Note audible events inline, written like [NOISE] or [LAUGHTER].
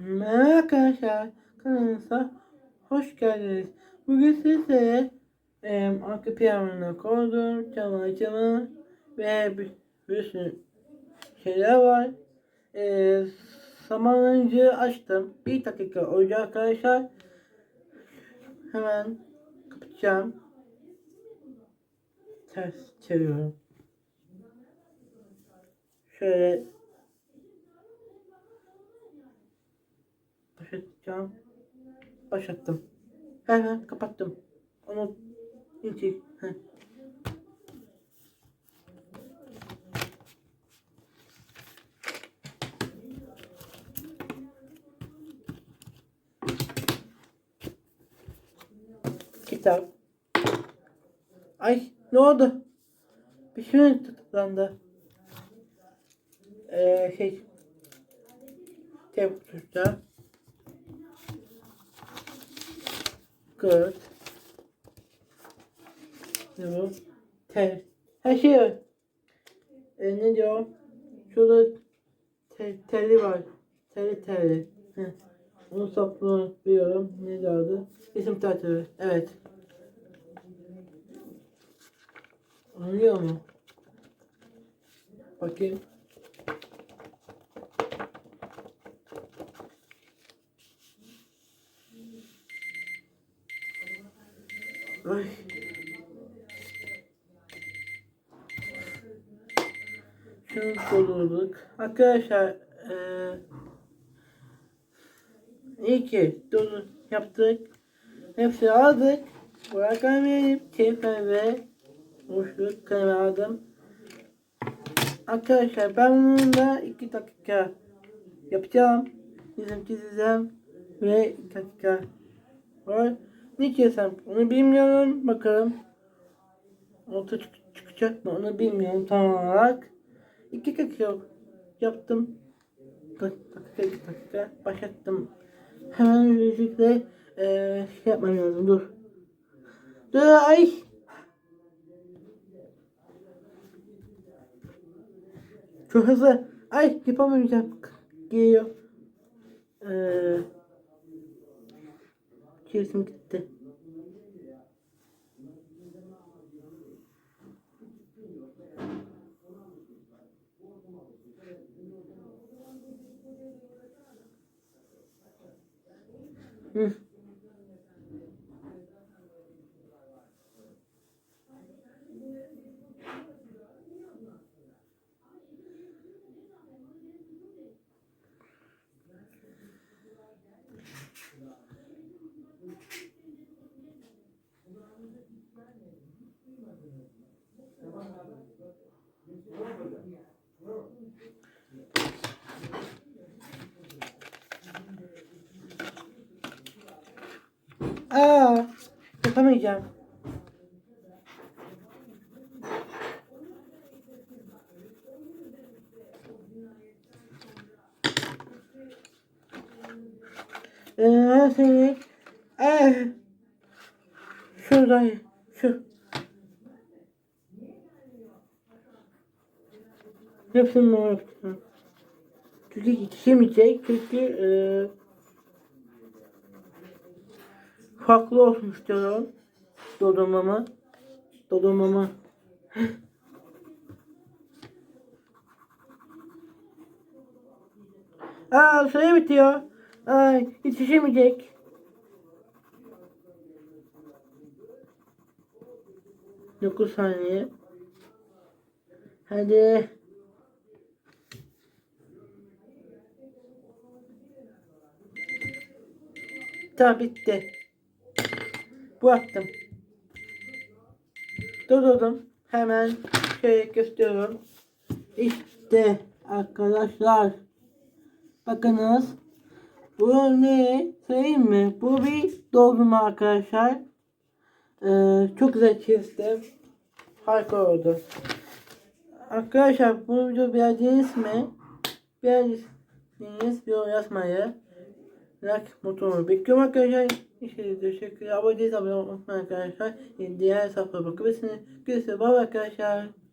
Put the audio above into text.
Merhaba arkadaşlar, kanalımıza hoş geldiniz. Bugün sizlere e, arka planını koydum, camı ve bir, bir sürü şeyler var. E, samanıncı açtım. Bir dakika olacak arkadaşlar. Hemen kapatacağım. Ters çeviriyorum. Şöyle başlatacağım. Başlattım. Hemen kapattım. Onu. Heh. Kitap. Ay ne oldu? Bir şey mi tıklandı? Ee, şey. Tep tutacağım. Good. Ne bu? Tel. Her şey var. E, ne diyor? Şurada tel, teli var. Teli teli. Heh. Onun sapını biliyorum. Ne diyordu? İsim tatili. Evet. Anlıyor mu? Bakayım. Ay. Şunu doldurduk. Arkadaşlar eee iyi ki dolu yaptık. Hepsini aldık. Burak. Tefer ve boşluk kalemi aldım. Arkadaşlar ben bunu da 2 dakika yapacağım. Çizim çizeceğim ve 2 dakika var. Ne çizsem onu bilmiyorum. Bakalım. Orta çık çıkacak mı onu bilmiyorum tam olarak. 2 dakika yaptım. Dakika, dakika, dakika başlattım. Hemen müzikle eee şey yapmam lazım dur. Dur ay. Çok hızlı. Ay yapamayacağım. Geliyor. Eee Kesim gitti. Mm. Aa, yapamayacağım. Ee, seni, ee, şurada, şu. Hepsini ne yapacağım? Çünkü yetişemeyecek, çünkü ee, farklı olsun istiyorum. Dodurmamı. Dodurmamı. [GASPS] Aa süre bitiyor. Ay yetişemeyecek. Dokuz saniye. Hadi. Tamam bitti. Bu attım. Durdurdum. Hemen şöyle gösteriyorum. İşte arkadaşlar. Bakınız. Bu ne? Söyleyeyim mi? Bu bir doldurma arkadaşlar. Ee, çok güzel çizdim. Harika oldu. Arkadaşlar bu video beğendiniz mi? Beğendiyseniz yorum yazmayı, like butonunu bekliyorum arkadaşlar. İşte teşekkür Abone değilseniz abone olmayı unutmayın arkadaşlar. Diğer hesaplara bakabilirsiniz. Görüşürüz. Bye arkadaşlar.